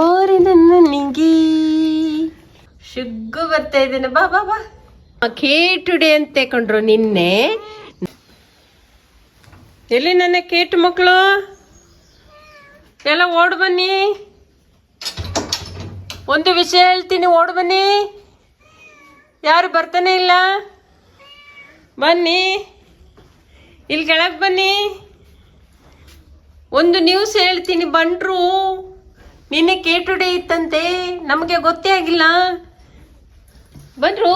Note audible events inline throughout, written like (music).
ಬಾರಿ ನನ್ನ ನಿಂಗಿ. ಶುಗ್ಗು ಬರ್ತಾ ಇದ್ದೇನೆ. ಬಾ ಬಾ ಬಾ. ಕೇಟುಡೆ ಅಂತ ಕೊಂಡ್ರು ನಿನ್ನೆ. ಎಲ್ಲಿ ನನ್ನ ಕೇಟು ಮಕ್ಕಳು? ಎಲ್ಲ ಓಡ್ ಬನ್ನಿ. ಒಂದು ವಿಷಯ ಹೇಳ್ತೀನಿ, ಓಡ್ ಬನ್ನಿ. ಯಾರು ಬರ್ತಾನೆ ಇಲ್ಲ? ಬನ್ನಿ. ಇಲ್ಲಿ ಕೆಳಗೆ ಬನ್ನಿ. ಒಂದು ನ್ಯೂಸ್ ಹೇಳ್ತೀನಿ ಬಂಡ್ರು ನಿನ್ನೆ ಕೇಟುಡೆ ಇತ್ತಂತೆ, ನಮಗೆ ಗೊತ್ತೇ ಆಗಿಲ್ಲ. ಬಂದರು.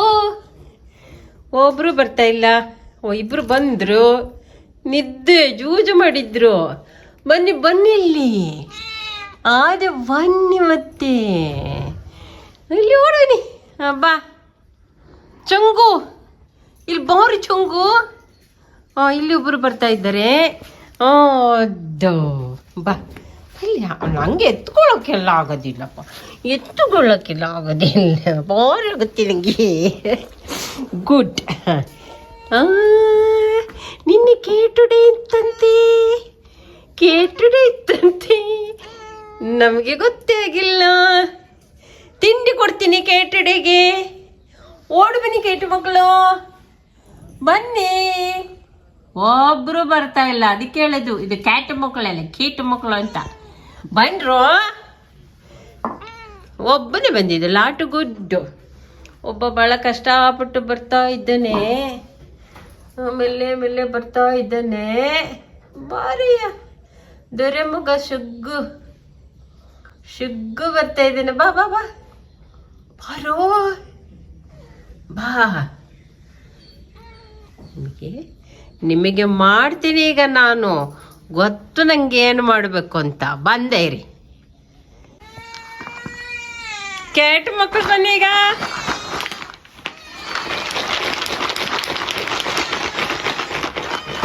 ಒಬ್ಬರು ಬರ್ತಾ ಇಲ್ಲ. ಓ, ಇಬ್ರು ಬಂದ್ರು. ನಿದ್ದೆ ಜೂಜು ಮಾಡಿದ್ರು. ಬನ್ನಿ ಬನ್ನಿ ಇಲ್ಲಿ. ಆದರೆ ಬನ್ನಿ ಮತ್ತೆ. ಇಲ್ಲಿ ಓಡೋನಿ ಬಾ. ಚಂಗು. ಇಲ್ಲಿ ಬೋರಿ ಚಂಗು. ಇಲ್ಲಿ ಒಬ್ಬರು ಬರ್ತಾ ಇದ್ದಾರೆ. ಓ ಬಾ. ಇಲ್ಲಿ ನಂಗೆ ಎತ್ಕೊಳ್ಳೋಕ್ಕೆಲ್ಲ ಆಗೋದಿಲ್ಲಪ್ಪ. ಎತ್ತುಕೊಳ್ಳೋಕ್ಕೆಲ್ಲ ಆಗೋದಿಲ್ಲ. ಬಾರಿ ಆಗುತ್ತೆ ನನಗೆ ಗುಡ್ ನಿನ್ನೆ ಕೇಟುಡೆ ಇತ್ತಂತೆ. ಕೇಟುಡೆ ಇತ್ತಂತೆ. ನಮಗೆ ಗೊತ್ತೇ ಆಗಿಲ್ಲ. ತಿಂಡಿ ಕೊಡ್ತೀನಿ ಕೇಟುಡೆಗೆ. ಓಡು ಬನ್ನಿ ಕೇಟು ಮಕ್ಕಳು. ಬನ್ನಿ. ಒಬ್ರು ಬರ್ತಾ ಇಲ್ಲ. ಅದಕ್ಕೆ ಹೇಳೋದು, ಇದು ಕ್ಯಾಟ್ ಮಕ್ಕಳಲ್ಲ, ಕೀಟು ಮಕ್ಕಳು ಅಂತ. ಬಂದ್ರು? ಒಬ್ಬನೇ ಬಂದಿದ್ದು, ಲಾಟು ಗುಡ್ಡು. ಒಬ್ಬ ಭಾಳ ಕಷ್ಟಪಟ್ಟು ಬರ್ತಾ ಇದ್ದಾನೆ. ಆಮೇಲೆ ಮೇಲೆ ಬರ್ತಾ ಇದ್ದಾನೆ. ದೊರೆ ಮುಗ ಶುಗ್ಗು. ಶುಗ್ಗು ಬರ್ತಾ ಇದ್ದಾನೆ. ಬಾ ಬಾ ಬಾ. ಬಾರೋ. ಬಾ. ನಿಮಗೆ ನಿಮಗೆ ಮಾಡ್ತೀನಿ ಈಗ ನಾನು. ಗೊತ್ತು ನಂಗೆ ಏನು ಮಾಡಬೇಕು ಅಂತ. ಬಂದೆ ರೀ ಕೇಟ್ ಮಕ್ಕಳು ಈಗ.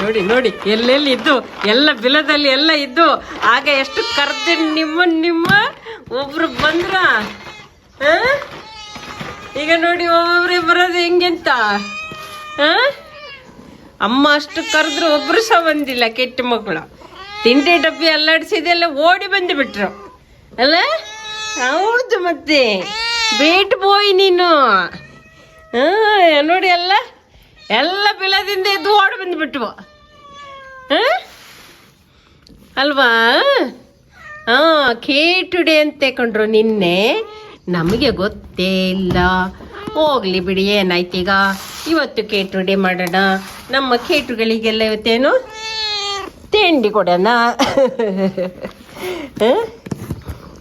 ನೋಡಿ ನೋಡಿ, ಎಲ್ಲೆಲ್ಲಿ ಇದ್ದು, ಎಲ್ಲ ಬಿಲದಲ್ಲಿ ಎಲ್ಲ ಇದ್ದು ಆಗ ಎಷ್ಟು ಕರ್ದು ನಿಮ್ಮ ನಿಮ್ಮ ಒಬ್ರು ಬಂದ್ರ? ಈಗ ನೋಡಿ ಒಬ್ಬೊಬ್ರಿಗೆ ಬರೋದು ಹೆಂಗೆಂತ? ಆ? ಅಮ್ಮ ಅಷ್ಟು ಕರೆದ್ರು ಒಬ್ರು ಸಹ ಬಂದಿಲ್ಲ, ಕೆಟ್ಟ ಮಕ್ಕಳು ತಿಂಡಿ ಡಬ್ಬಿ ಅಲ್ಲಾಡಿಸಿದೆಲ್ಲ ಓಡಿ ಬಂದು ಬಿಟ್ರು. ಅಲ್ಲ? ಹೌದು ಮತ್ತೆ. ಬೇಟ್ ಬೋಯ್ ನೀನು. ಹಾ, ನೋಡಿ ಎಲ್ಲ. ಎಲ್ಲ ಬಿಲದಿಂದ ಎದ್ದು ಓಡಿ ಬಂದ್ಬಿಟ್ವು ಬಿಟ್ವು. ಅಲ್ವಾ? ಹಾ, ಕೇಟುಡೆ ಅಂತ ಕಂಡ್ರು ನಿನ್ನೆ. ನಮಗೆ ಗೊತ್ತೇ ಇಲ್ಲ. ಹೋಗ್ಲಿ ಬಿಡಿ, ಏನಾಯ್ತೀಗ? ಇವತ್ತು ಕೇಟುಡೆ ಮಾಡೋಣ. ನಮ್ಮ ಕೇಟುಗಳಿಗೆಲ್ಲ ಇವತ್ತೇನು? ತಿಂಡಿ ಕೊಡೋಣ?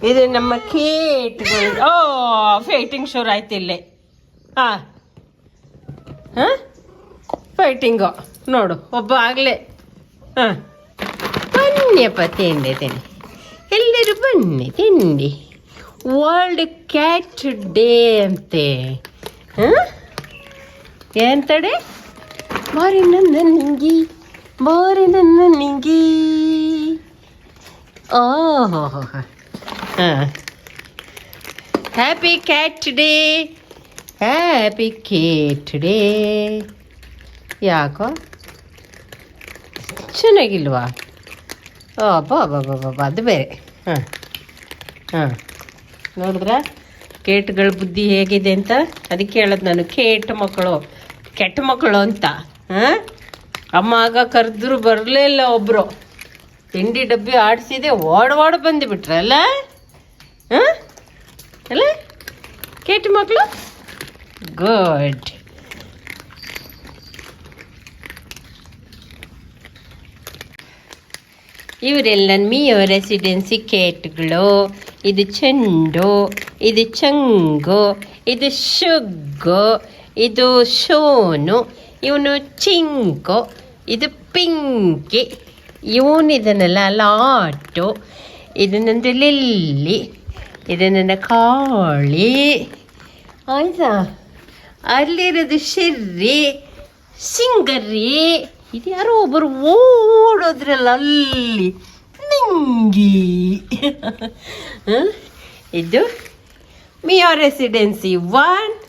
ಇದು ನಮ್ಮ ಕೇಟ್ಗಳು. ಓ ಫೈಟಿಂಗ್ ಶುರು ಆಯ್ತು ಇಲ್ಲೇ. ಹಾಂ. ಹಾಂ? ಫೈಟಿಂಗು ನೋಡು, ಒಬ್ಬ ಆಗಲೇ. ಹಾಂ. ಬನ್ನಿಯಪ್ಪ ತಿಂಡಿ ತಿಂಡಿ. ಎಲ್ಲರೂ ಬನ್ನಿ, ತಿಂಡಿ. ವರ್ಲ್ಡ್ ಕ್ಯಾಟ್ ಡೇ ಅಂತೆ. ಹಾಂ? ಎಂತಡೆ ಬಾರಿ ನನ್ನ ನಿಂಗಿ ಬಾರಿ ನನ್ನ ನಿಂಗಿ. ಓಹೋ ಹಾಂ happy cat day happy cat day ಯಾಕೋ? ಚೆನ್ನಾಗಿಲ್ವಾ? ಓ ಬಾ ಬಾ ಬಾ ಅದು ಬೇರೆ. ಹಾಂ. ಹಾಂ. ನೋಡಿದ್ರ? ಕೇಟ್ಗಳ ಬುದ್ಧಿ ಹೇಗಿದೆ ಅಂತ? ಅದಕ್ಕೆ ಹೇಳೋದು ನಾನು ಕೇಟ್ ಮಕ್ಕಳು. ಕೆಟ್ಟ ಮಕ್ಕಳು ಅಂತ ಅಮ್ಮ ಆಗ ಕರೆದ್ರು ಬರಲೇ ಇಲ್ಲ ಒಬ್ಬರು ತಿಂಡಿ ಡಬ್ಬಿ ಆಡಿಸಿದೆ, ಓಡ್ ಓಡ್ ಬಂದುಬಿಟ್ರಲ್ಲ ಅಲ್ಲ? ಕೆಟ್ಟ ಮಕ್ಕಳು? ಗುಡ್ ಇವರೆಲ್ಲ ಮಿಯೋ ರೆಸಿಡೆನ್ಸಿ ಕೇಟ್ಗಳು, ಇದು ಚೆಂಡು, ಇದು ಚಂಗು, ಇದು ಶುಗ್ಗು ಇದು ಶೋನು ಇವನು ಚಿಂಕು, ಇದು ಪಿಂಕಿ, ಇವನು ಇದನ್ನೆಲ್ಲ ಲಾಟು, ಇದು ಲಿಲ್ಲಿ, ಇದು ಕಾಳಿ. ಆಯ್ತಾ? ಅಲ್ಲಿರೋದು ಶಿರ್ರಿ, ಸಿಂಗರಿ, ಇದು ಯಾರೋ ಒಬ್ಬರು ಓಡೋದ್ರಲ್ಲ ಅಲ್ಲಿ, ನಿಂಗಿ? (laughs) ಇದು ಮಿಯೋ ರೆಸಿಡೆನ್ಸಿ ಒನ್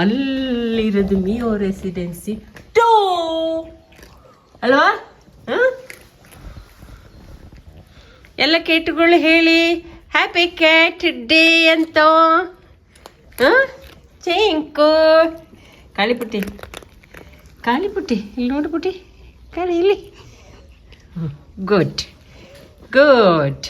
ಅಲ್ಲಿರೋದು ಮಿಯೋ ರೆಸಿಡೆನ್ಸಿ ಟೋ ಅಲ್ವಾ? ಎಲ್ಲ ಕೇಟುಗಳು ಹೇಳಿ. ಹ್ಯಾಪಿ ಕ್ಯಾಟ್ ಡೇ ಅಂತ. ಚಿಂಕು. ಕಾಳಿಪುಟ್ಟಿ ಕಾಳಿಪುಟ್ಟಿ ಇಲ್ಲಿ ನೋಡ್ಬಿಟ್ಟಿ ಕಾಳಿ ಇಲ್ಲಿ. Good good